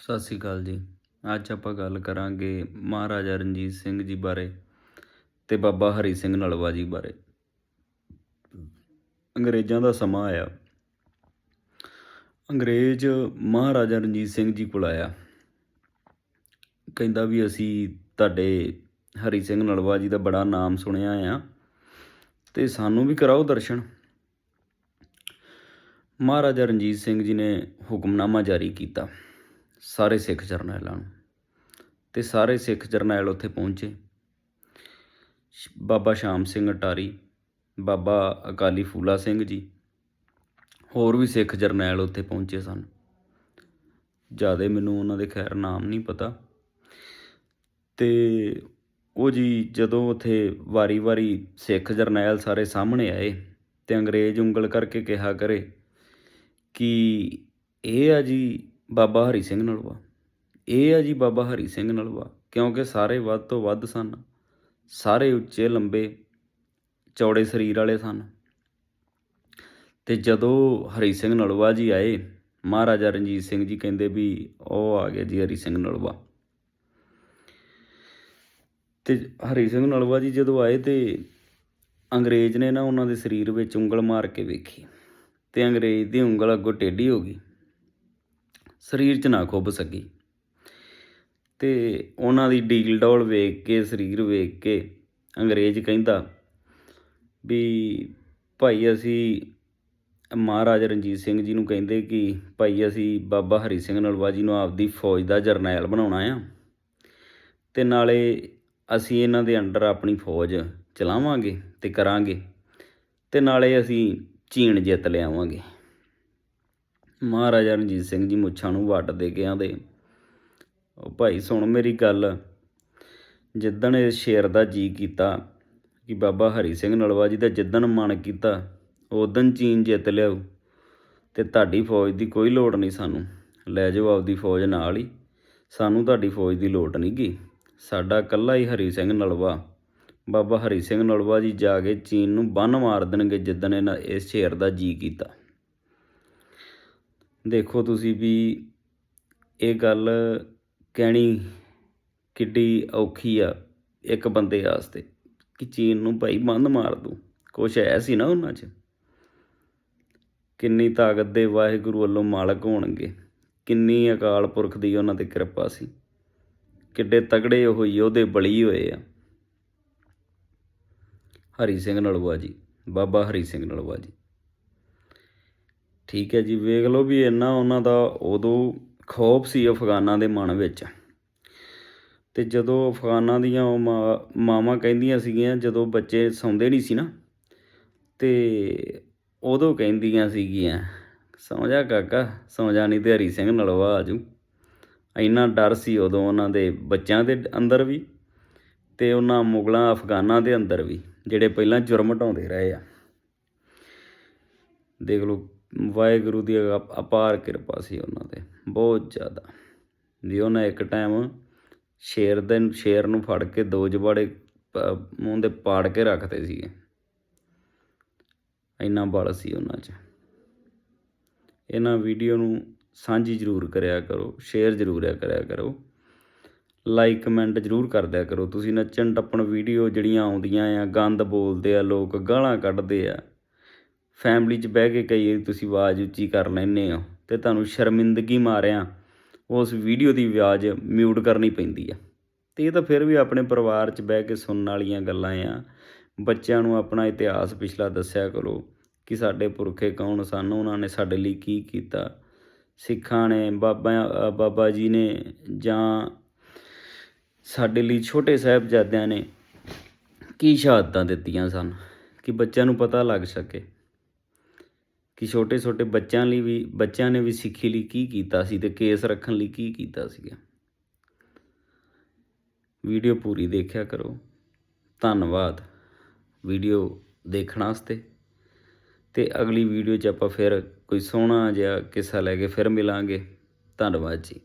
ਸਤਿ ਸ੍ਰੀ ਅਕਾਲ ਜੀ। ਅੱਜ ਆਪਾਂ ਗੱਲ ਕਰਾਂਗੇ ਮਹਾਰਾਜਾ ਰਣਜੀਤ ਸਿੰਘ ਜੀ ਬਾਰੇ ਤੇ ਬਾਬਾ ਹਰੀ ਸਿੰਘ ਨਲਵਾ ਜੀ ਬਾਰੇ। ਅੰਗਰੇਜ਼ਾਂ ਦਾ ਸਮਾਂ ਆਇਆ। ਅੰਗਰੇਜ਼ ਮਹਾਰਾਜਾ ਰਣਜੀਤ ਸਿੰਘ ਜੀ ਕੋਲ ਆਇਆ। ਕਹਿੰਦਾ ਵੀ ਅਸੀਂ ਤੁਹਾਡੇ ਹਰੀ ਸਿੰਘ ਨਲਵਾ ਜੀ ਦਾ ਬੜਾ ਨਾਮ ਸੁਣਿਆ ਆ ਤੇ ਸਾਨੂੰ ਵੀ ਕਰਾਓ ਦਰਸ਼ਨ। ਮਹਾਰਾਜਾ ਰਣਜੀਤ ਸਿੰਘ ਜੀ ਨੇ ਹੁਕਮਨਾਮਾ ਜਾਰੀ ਕੀਤਾ। ਸਾਰੇ ਸਿੱਖ ਜਰਨੈਲਾਂ ਨੂੰ। ਤੇ ਸਾਰੇ ਸਿੱਖ ਜਰਨੈਲ ਉੱਥੇ ਪਹੁੰਚੇ। ਸ਼- ਬਾਬਾ ਸ਼ਾਮ ਸਿੰਘ ਅਟਾਰੀ, ਬਾਬਾ ਅਕਾਲੀ ਫੂਲਾ ਸਿੰਘ ਜੀ, ਹੋਰ ਵੀ ਸਿੱਖ ਜਰਨੈਲ ਉੱਥੇ ਪਹੁੰਚੇ ਸਨ। ਜ਼ਿਆਦਾ ਮੈਨੂੰ ਉਹਨਾਂ ਦੇ ਖੈਰ ਨਾਮ ਨਹੀਂ ਪਤਾ। ਤੇ ਉਹ ਜੀ ਜਦੋਂ ਉੱਥੇ ਵਾਰੀ-ਵਾਰੀ ਸਿੱਖ ਜਰਨੈਲ ਸਾਰੇ ਸਾਹਮਣੇ ਆਏ ਤੇ ਅੰਗਰੇਜ਼ ਉਂਗਲ ਕਰਕੇ ਕਿਹਾ ਕਰੇ ਕਿ ਇਹ ਆ ਜੀ ਬਾਬਾ ਹਰੀ ਸਿੰਘ ਨਲਵਾ ਇਹ ਆ ਜੀ ਬਾਬਾ ਹਰੀ ਸਿੰਘ ਨਲਵਾ ਕਿਉਂਕਿ ਸਾਰੇ ਵੱਧ ਤੋਂ ਵੱਧ ਸਨ। ਸਾਰੇ ਉੱਚੇ ਲੰਬੇ ਚੌੜੇ ਸਰੀਰ ਵਾਲੇ ਸਨ। ਤੇ ਜਦੋਂ ਹਰੀ ਸਿੰਘ ਨਲਵਾ ਜੀ ਆਏ, ਮਹਾਰਾਜਾ ਰਣਜੀਤ ਸਿੰਘ ਜੀ ਕਹਿੰਦੇ ਵੀ ਉਹ ਆ ਗਿਆ ਜੀ ਹਰੀ ਸਿੰਘ ਨਲਵਾ ਤੇ ਹਰੀ ਸਿੰਘ ਨਲਵਾ ਜੀ ਜਦੋਂ ਆਏ ਤੇ ਅੰਗਰੇਜ਼ ਨੇ ਨਾ ਉਹਨਾਂ ਦੇ ਸਰੀਰ ਵਿੱਚ ਉਂਗਲ ਮਾਰ ਕੇ ਵੇਖੀ। ਤੇ ਅੰਗਰੇਜ਼ ਦੀ ਉਂਗਲ ਅੱਗੋਂ ਟੇਢੀ ਹੋ ਗਈ। ਸਰੀਰ 'ਚ ਨਾ ਖੁੱਭ ਸਕੀ। ਤੇ ਉਹਨਾਂ ਦੀ ਡੀਲ ਡੌਲ ਵੇਖ ਕੇ, ਸਰੀਰ ਵੇਖ ਕੇ ਅੰਗਰੇਜ਼ ਕਹਿੰਦਾ ਵੀ ਭਾਈ ਅਸੀਂ ਮਹਾਰਾਜਾ ਰਣਜੀਤ ਸਿੰਘ ਜੀ ਨੂੰ ਕਹਿੰਦੇ ਕਿ ਭਾਈ ਅਸੀਂ ਬਾਬਾ ਹਰੀ ਸਿੰਘ ਨਲਵਾ ਜੀ ਨੂੰ ਆਪਦੀ ਫੌਜ ਦਾ ਜਰਨੈਲ ਬਣਾਉਣਾ ਆ ਤੇ ਨਾਲੇ ਅਸੀਂ ਇਹਨਾਂ ਦੇ ਅੰਡਰ ਆਪਣੀ ਫੌਜ ਚਲਾਵਾਂਗੇ ਤੇ ਕਰਾਂਗੇ ਤੇ ਨਾਲੇ ਅਸੀਂ ਚੀਨ ਜਿੱਤ ਲਿਆਵਾਂਗੇ। ਮਹਾਰਾਜਾ ਰਣਜੀਤ ਸਿੰਘ ਜੀ ਮੁੱਛਾਂ ਨੂੰ ਵੱਟ ਦੇ ਕੇ ਆਂਦੇ ਉਹ ਭਾਈ ਸੁਣ ਮੇਰੀ ਗੱਲ। ਜਿੱਦਣ ਇਹ ਸ਼ੇਰ ਦਾ ਜੀ ਕੀਤਾ ਕਿ ਬਾਬਾ ਹਰੀ ਸਿੰਘ ਨਲਵਾ ਜੀ ਦਾ ਜਿੱਦਣ ਮਨ ਕੀਤਾ ਉਦੋਂ ਚੀਨ ਜਿੱਤ ਲਿਆਉ ਤੇ ਤੁਹਾਡੀ ਫੌਜ ਦੀ ਕੋਈ ਲੋੜ ਨਹੀਂ ਸਾਨੂੰ। ਲੈ ਜਾਓ ਆਪਦੀ ਫੌਜ ਨਾਲ ਹੀ। ਸਾਨੂੰ ਤੁਹਾਡੀ ਫੌਜ ਦੀ ਲੋੜ ਨਹੀਂ ਗੀ। ਸਾਡਾ ਇਕੱਲਾ ਹੀ ਹਰੀ ਸਿੰਘ ਨਲਵਾ। ਬਾਬਾ ਹਰੀ ਸਿੰਘ ਨਲਵਾ ਜੀ ਜਾ ਕੇ ਚੀਨ ਨੂੰ ਬੰਨ ਮਾਰ ਦੇਣਗੇ ਜਿੱਦਣ ਇਹਨਾਂ ਇਸ ਸ਼ੇਰ ਦਾ ਜੀ ਕੀਤਾ। ਦੇਖੋ ਤੁਸੀਂ ਵੀ ਇਹ ਗੱਲ ਕਹਿਣੀ ਕਿੱਡੀ ਔਖੀ ਆ ਇੱਕ ਬੰਦੇ ਵਾਸਤੇ ਕਿ ਚੀਨ ਨੂੰ ਭਾਈ ਬੰਦ ਮਾਰ ਦੂ। ਕੁਛ ਐ ਸੀ ਨਾ ਉਹਨਾਂ 'ਚ। ਕਿੰਨੀ ਤਾਕਤ ਦੇ ਵਾਹਿਗੁਰੂ ਵੱਲੋਂ ਮਾਲਕ ਹੋਣਗੇ। ਕਿੰਨੀ ਅਕਾਲ ਪੁਰਖ ਦੀ ਉਹਨਾਂ ਤੇ ਕਿਰਪਾ ਸੀ। ਕਿੱਡੇ ਤਗੜੇ ਉਹ ਯੋਧੇ ਬਲੀ ਹੋਏ ਆ। ਹਰੀ ਸਿੰਘ ਨਲਵਾ ਜੀ, ਬਾਬਾ ਹਰੀ ਸਿੰਘ ਨਲਵਾ ਜੀ। ਠੀਕ ਹੈ ਜੀ, ਵੇਖ ਲਓ ਵੀ ਇੰਨਾ ਉਹਨਾਂ ਦਾ ਉਦੋਂ ਖੌਫ ਸੀ ਅਫਗਾਨਾਂ ਦੇ ਮਨ ਵਿੱਚ। ਤੇ ਜਦੋਂ ਅਫਗਾਨਾਂ ਦੀਆਂ ਉਹ ਮਾਂ- ਮਾਵਾਂ ਕਹਿੰਦੀਆਂ ਸੀਗੀਆਂ, ਜਦੋਂ ਬੱਚੇ ਸੌਂਦੇ ਨਹੀਂ ਸੀ ਨਾ, ਤੇ ਉਦੋਂ ਕਹਿੰਦੀਆਂ ਸੀਗੀਆਂ, ਸੌਂ ਜਾ ਕਾਕਾ, ਸੌਂ ਜਾ ਨਹੀਂ ਤੇ ਹਰੀ ਸਿੰਘ ਨਲਵਾ ਆਜੂ। ਇੰਨਾ ਡਰ ਸੀ ਉਦੋਂ ਉਹਨਾਂ ਦੇ ਬੱਚਿਆਂ ਦੇ ਅੰਦਰ ਵੀ ਤੇ ਉਹਨਾਂ ਮੁਗਲਾਂ ਅਫਗਾਨਾਂ ਦੇ ਅੰਦਰ ਵੀ, ਜਿਹੜੇ ਪਹਿਲਾਂ ਜੁਰਮ ਢਾਉਂਦੇ ਰਹੇ ਆ। ਦੇਖ ਲਓ ਵਾਹਿਗੁਰੂ ਦੀ ਅਪਾਰ ਕਿਰਪਾ ਸੀ ਉਹਨਾਂ ਤੇ, ਬਹੁਤ ਜ਼ਿਆਦਾ। ਵੀ ਉਹਨਾਂ ਇੱਕ ਟਾਈਮ ਸ਼ੇਰ ਦੇ, ਸ਼ੇਰ ਨੂੰ ਫੜ ਕੇ ਦੋ ਜਬਾੜੇ ਪ- ਮੂੰਹ ਦੇ ਪਾੜ ਕੇ ਰੱਖਦੇ ਸੀਗੇ। ਇੰਨਾ ਬਲ ਸੀ ਉਹਨਾਂ 'ਚ। ਇਹਨਾਂ ਵੀਡੀਓ ਨੂੰ ਸਾਂਝੀ ਜ਼ਰੂਰ ਕਰਿਆ ਕਰੋ ਸ਼ੇਅਰ ਜ਼ਰੂਰ ਕਰਿਆ ਕਰੋ। ਲਾਈਕ ਕਮੈਂਟ ਜ਼ਰੂਰ ਕਰਦਿਆ ਕਰੋ। ਤੁਸੀਂ ਨੱਚਣ ਟੱਪਣ ਵੀਡੀਓ ਜਿਹੜੀਆਂ ਆਉਂਦੀਆਂ ਆ, ਗੰਦ ਬੋਲਦੇ ਆ, ਲੋਕ ਗਾਲਾਂ ਕੱਢਦੇ ਆ। ਫੈਮਿਲੀ 'ਚ ਬਹਿ ਕੇ ਕਈ ਵਾਰੀ ਤੁਸੀਂ ਆਵਾਜ਼ ਉੱਚੀ ਕਰ ਲੈਂਦੇ ਹੋ, ਤੇ ਤੁਹਾਨੂੰ ਸ਼ਰਮਿੰਦਗੀ ਮਾਰਿਆ, ਉਸ ਵੀਡੀਓ ਦੀ ਆਵਾਜ਼ ਮਿਊਟ ਕਰਨੀ ਪੈਂਦੀ ਆ। ਤੇ ਇਹ ਤਾਂ ਫਿਰ ਵੀ ਆਪਣੇ ਪਰਿਵਾਰ 'ਚ ਬਹਿ ਕੇ ਸੁਣਨ ਵਾਲੀਆਂ ਗੱਲਾਂ ਆ। ਬੱਚਿਆਂ ਨੂੰ ਆਪਣਾ ਇਤਿਹਾਸ ਪਿਛਲਾ ਦੱਸਿਆ ਕਰੋ ਕਿ ਸਾਡੇ ਪੁਰਖੇ ਕੌਣ ਸਨ, ਉਹਨਾਂ ਨੇ ਸਾਡੇ ਲਈ ਕੀ ਕੀਤਾ। ਸਿੱਖਾਂ ਨੇ, ਬਾਬਾ ਬਾਬਾ ਜੀ ਨੇ ਜਾਂ ਸਾਡੇ ਲਈ ਛੋਟੇ ਸਾਹਿਬਜ਼ਾਦਿਆਂ ਨੇ ਕੀ ਸ਼ਹਾਦਤਾਂ ਦਿੱਤੀਆਂ ਸਨ ਕਿ ਬੱਚਿਆਂ ਨੂੰ ਪਤਾ ਲੱਗ ਸਕੇ। ਕਿ ਛੋਟੇ ਛੋਟੇ ਬੱਚਿਆਂ ਲਈ ਵੀ, ਬੱਚਿਆਂ ਨੇ ਵੀ ਸਿੱਖੀ ਲਈ ਕੀ ਕੀਤਾ ਸੀ ਤੇ ਕੇਸ ਰੱਖਣ ਲਈ ਕੀ ਕੀਤਾ ਸੀਗਾ। ਵੀਡੀਓ ਪੂਰੀ ਦੇਖਿਆ ਕਰੋ। ਧੰਨਵਾਦ। ਵੀਡੀਓ ਦੇਖਣ ਵਾਸਤੇ। ਤੇ ਅਗਲੀ ਵੀਡੀਓ 'ਚ ਆਪਾਂ ਫਿਰ ਕੋਈ ਸੋਹਣਾ ਜਿਹਾ ਕਿੱਸਾ ਲੈ ਕੇ ਫਿਰ ਮਿਲਾਂਗੇ। ਧੰਨਵਾਦ ਜੀ।